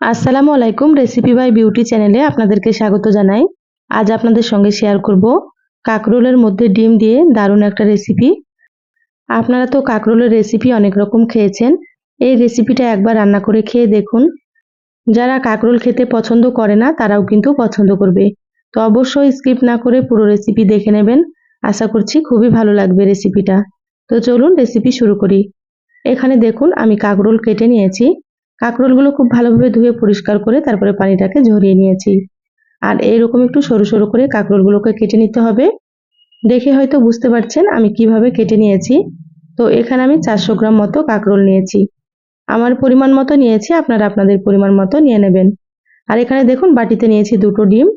আসসালামু আলাইকুম recipe by beauty চ্যানেলে আপনাদেরকে স্বাগত জানাই। আজ আপনাদের সঙ্গে শেয়ার করব কাকরোলের মধ্যে ডিম দিয়ে দারুণ একটা রেসিপি আপনারা তো কাকরোলের রেসিপি অনেক রকম খেয়েছেন। এই রেসিপিটা একবার রান্না করে খেয়ে দেখুন। যারা কাকরোল খেতে পছন্দ করে না, তারাও কিন্তু পছন্দ করবে। তো অবশ্যই স্কিপ না করে পুরো রেসিপি দেখে নেবেন। আশা করছি খুবই ভালো লাগবে রেসিপিটা তো চলুন রেসিপি শুরু করি। এখানে দেখুন, আমি কাকরোল কেটে নিয়েছি। কাঁকরোলগুলো খুব ভালোভাবে ধুয়ে পরিষ্কার করে তারপরে পানিটাকে ঝরিয়ে নিয়েছি। আর এইরকম একটু সরু সরু করে কাঁকরোলগুলোকে কেটে নিতে হবে। দেখে হয়তো বুঝতে পারছেন আমি কীভাবে কেটে নিয়েছি। তো এখানে আমি চারশো গ্রাম মতো কাঁকরোল নিয়েছি। আমার পরিমাণ মতো নিয়েছি, আপনারা আপনাদের পরিমাণ মতো নিয়ে নেবেন। আর এখানে দেখুন বাটিতে নিয়েছি দুটো ডিম।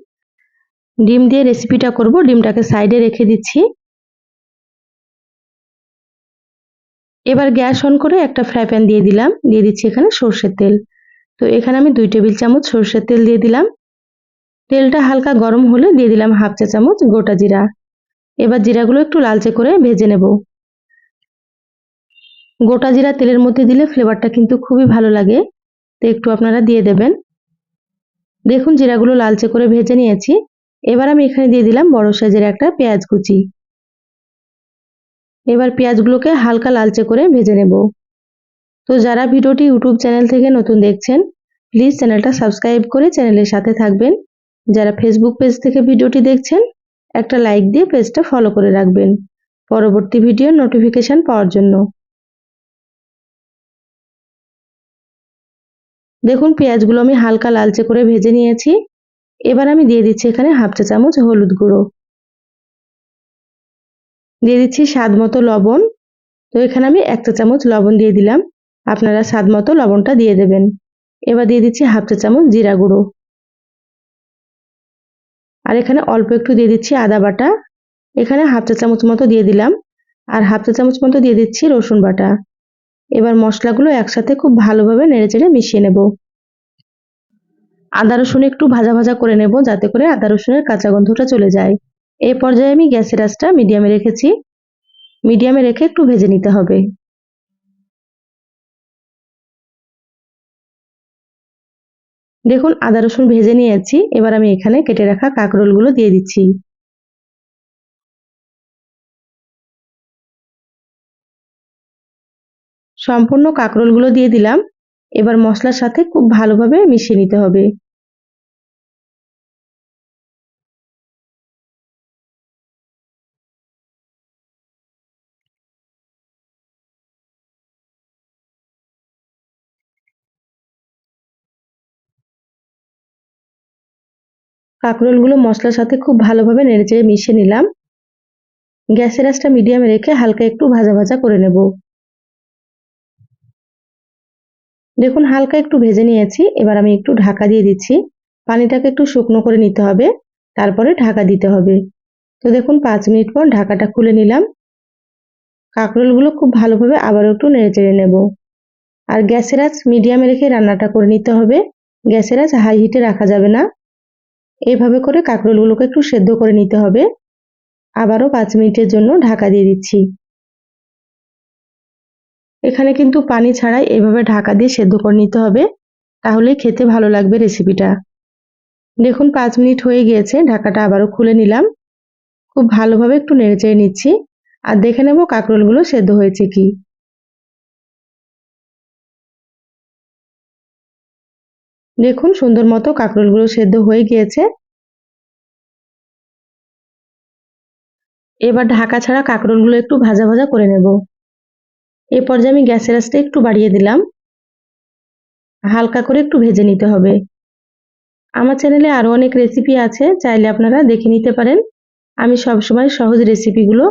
ডিম দিয়ে রেসিপিটা করব। ডিমটাকে সাইডে রেখে দিচ্ছি। এবার গ্যাস অন করে একটা ফ্রাই প্যান দিয়ে দিলাম, দিয়ে দিচ্ছি এখানে সর্ষের তেল। তো এখানে আমি দুই টেবিল চামচ সর্ষের তেল দিয়ে দিলাম। তেলটা হালকা গরম হলে দিয়ে দিলাম হাফ চা চামচ গোটা জিরা। এবার জিরাগুলো একটু লালচে করে ভেজে নেব। গোটা জিরা তেলের মধ্যে দিলে ফ্লেভারটা কিন্তু খুবই ভালো লাগে। তো একটু আপনারা দিয়ে দেবেন। দেখুন জিরাগুলো লালচে করে ভেজে নিয়েছি। এবার আমি এখানে দিয়ে দিলাম বড় সাইজের একটা পেঁয়াজ কুচি। এবার পেঁয়াজগুলোকে হালকা লালচে করে ভেজে নেব। তো যারা ভিডিওটি ইউটিউব চ্যানেল থেকে নতুন দেখছেন প্লিজ চ্যানেলটা সাবস্ক্রাইব করে চ্যানেলের সাথে থাকবেন। যারা ফেসবুক পেজ থেকে ভিডিওটি দেখছেন, একটা লাইক দিয়ে পেজটা ফলো করে রাখবেন। পরবর্তী ভিডিওর নোটিফিকেশান পাওয়ার জন্য। দেখুন, পেঁয়াজগুলো আমি হালকা লালচে করে ভেজে নিয়েছি। এবার আমি দিয়ে দিচ্ছি এখানে হাফ চা চামচ হলুদ গুঁড়ো। দিয়ে দিচ্ছি স্বাদ মতো লবণ। তো এখানে আমি এক চা চামচ লবণ দিয়ে দিলাম। আপনারা স্বাদ মতো লবণটা দিয়ে দেবেন। এবার দিয়ে দিচ্ছি হাফ চা চামচ জিরা গুঁড়ো। আর এখানে অল্প একটু দিয়ে দিচ্ছি আদা বাটা। এখানে হাফ চা চামচ মতো দিয়ে দিলাম। আর হাফ চা চামচ মতো দিয়ে দিচ্ছি রসুন বাটা। এবার মশলাগুলো একসাথে খুব ভালোভাবে নেড়েচেড়ে মিশিয়ে নেব। আদা রসুন একটু ভাজা ভাজা করে নেব, যাতে করে আদা রসুনের কাঁচা গন্ধটা চলে যায়। এই পর্যায়ে আমি গ্যাসের আঁচটা মিডিয়ামে রেখেছি। মিডিয়ামে রেখে একটু ভেজে নিতে হবে। দেখুন, আদা, রসুন ভেজে নিয়েছি। এবার আমি এখানে কেটে রাখা কাঁকরোলগুলো দিয়ে দিচ্ছি। সম্পূর্ণ কাঁকরোলগুলো দিয়ে দিলাম। এবার মশলার সাথে খুব ভালোভাবে মিশিয়ে নিতে হবে। কাঁকরোলগুলো মশলার সাথে খুব ভালোভাবে নেড়েচেড়ে মিশিয়ে নিলাম। গ্যাসের আঁচটা মিডিয়ামে রেখে হালকা একটু ভাজা ভাজা করে নেব। দেখুন, হালকা একটু ভেজে নিয়েছি। এবার আমি একটু ঢাকা দিয়ে দিচ্ছি। পানিটাকে একটু শুকনো করে নিতে হবে। তারপরে ঢাকা দিতে হবে। তো দেখুন, পাঁচ মিনিট পর ঢাকাটা খুলে নিলাম। কাঁকরোলগুলো খুব ভালোভাবে আবার একটু নেড়ে চেড়ে নেব। আর গ্যাসের আঁচ মিডিয়ামে রেখে রান্নাটা করে নিতে হবে। গ্যাসের আঁচ হাই হিটে রাখা যাবে না। এইভাবে করে কাঁকরোলগুলোকে একটু সেদ্ধ করে নিতে হবে। আবারও পাঁচ মিনিটের জন্য ঢাকা দিয়ে দিচ্ছি। এখানে কিন্তু পানি ছাড়াই এভাবে ঢাকা দিয়ে সেদ্ধ করে নিতে হবে। তাহলে খেতে ভালো লাগবে রেসিপিটা। দেখুন, পাঁচ মিনিট হয়ে গিয়েছে। ঢাকাটা আবারও খুলে নিলাম। খুব ভালোভাবে একটু নেড়ে চেড়ে নিচ্ছি। আর দেখে নেব কাঁকরোলগুলো সেদ্ধ হয়েছে কি। দেখুন, সুন্দর মতো কাঁকরোলগুলো সেদ্ধ হয়ে গিয়েছে। এবার ঢাকা ছাড়া কাঁকরোলগুলো একটু ভাজা ভাজা করে নেব। এ পর্যায়ে আমি গ্যাসের আঁচটা একটু বাড়িয়ে দিলাম। হালকা করে একটু ভেজে নিতে হবে। আমার চ্যানেলে আরও অনেক রেসিপি আছে, চাইলে আপনারা দেখে নিতে পারেন। আমি সবসময় সহজ রেসিপিগুলো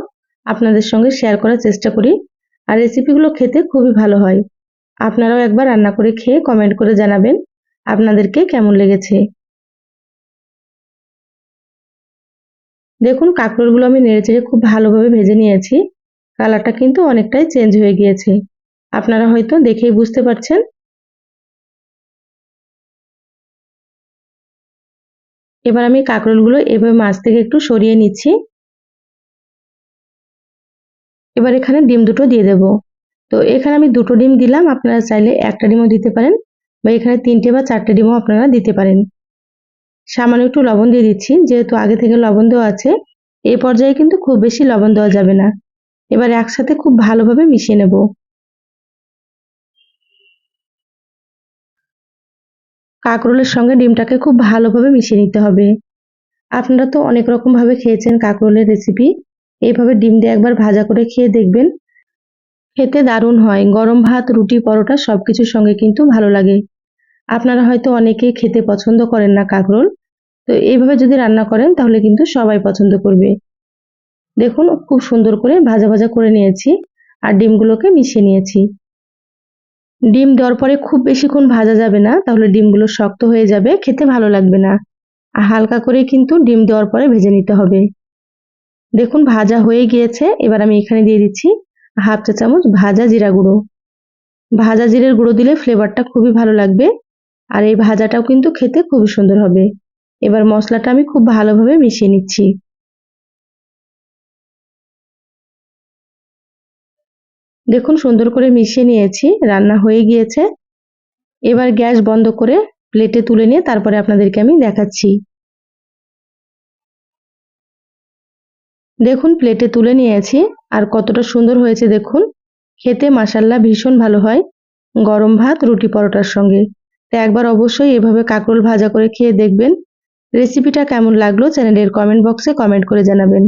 আপনাদের সঙ্গে শেয়ার করার চেষ্টা করি। আর রেসিপিগুলো খেতে খুবই ভালো হয়। আপনারাও একবার রান্না করে খেয়ে কমেন্ট করে জানাবেন। আপনাদেরকে কেমন লেগেছে? দেখুন কাঁকরোলগুলো আমি নেড়েচেড়ে খুব ভালোভাবে ভেজে নিয়েছি। কালারটা কিন্তু অনেকটাই চেঞ্জ হয়ে গিয়েছে। আপনারা হয়তো দেখেই বুঝতে পারছেন। এবার আমি কাঁকরোলগুলো এভাবে মাছ থেকে একটু সরিয়ে নিচ্ছি। এবার এখানে ডিম দুটো দিয়ে দেব। তো এখানে আমি দুটো ডিম দিলাম, আপনারা চাইলে একটা ডিমও দিতে পারেন। বা এখানে তিনটে বা চারটে ডিমও আপনারা দিতে পারেন। সামান্য একটু লবণ দিয়ে দিচ্ছি, যেহেতু আগে থেকে লবণ দেওয়া আছে এই পর্যায়ে কিন্তু খুব বেশি লবণ দেওয়া যাবে না। এবার একসাথে খুব ভালোভাবে মিশিয়ে নেব। কাঁকরোলের সঙ্গে ডিমটাকে খুব ভালোভাবে মিশিয়ে নিতে হবে। আপনারা তো অনেক রকমভাবে খেয়েছেন কাঁকরোলের রেসিপি। এইভাবে ডিম দিয়ে একবার ভাজা করে খেয়ে দেখবেন। খেতে দারুণ হয়। গরম ভাত, রুটি, পরোটা সব কিছুর সঙ্গে কিন্তু ভালো লাগে। আপনারা হয়তো অনেকেই খেতে পছন্দ করেন না কাঁকরোল। তো এইভাবে যদি রান্না করেন, তাহলে কিন্তু সবাই পছন্দ করবে। দেখুন, খুব সুন্দর করে ভাজা ভাজা করে নিয়েছি আর ডিমগুলোকে মিশিয়ে নিয়েছি। ডিম দেওয়ার পরে খুব বেশিক্ষণ ভাজা যাবে না, তাহলে ডিমগুলো শক্ত হয়ে যাবে, খেতে ভালো লাগবে না। আর হালকা করে কিন্তু ডিম দেওয়ার পরে ভেজে নিতে হবে। দেখুন, ভাজা হয়ে গিয়েছে, এবার আমি এখানে দিয়ে দিচ্ছি হাফ চা চামচ ভাজা জিরা গুঁড়ো। ভাজা জিরের গুঁড়ো দিলে ফ্লেভারটা খুবই ভালো লাগবে। আর এই ভাজাটাও কিন্তু খেতে খুবই সুন্দর হবে। এবার মশলাটা আমি খুব ভালোভাবে মিশিয়ে নিচ্ছি। দেখুন, সুন্দর করে মিশিয়ে নিয়েছি, রান্না হয়ে গিয়েছে। এবার গ্যাস বন্ধ করে প্লেটে তুলে নিয়ে তারপরে আপনাদেরকে আমি দেখাচ্ছি। দেখুন, প্লেটে তুলে নিয়েছি, আর কতটা সুন্দর হয়েছে দেখুন। খেতে মাসাল্লা ভীষণ ভালো হয়। গরম ভাত, রুটি পরোটার সঙ্গে। তো একবার অবশ্যই এভাবে কাঁকরোল ভাজা করে খেয়ে দেখবেন। রেসিপিটা কেমন লাগল চ্যানেলের কমেন্ট বক্সে কমেন্ট করে জানাবেন।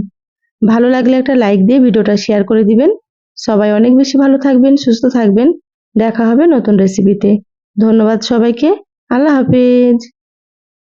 ভালো লাগলে একটা লাইক দিয়ে ভিডিওটা শেয়ার করে দিবেন। সবাই অনেক বেশি ভালো থাকবেন, সুস্থ থাকবেন। দেখা হবে নতুন রেসিপিতে ধন্যবাদ সবাইকে। আল্লাহ হাফিজ।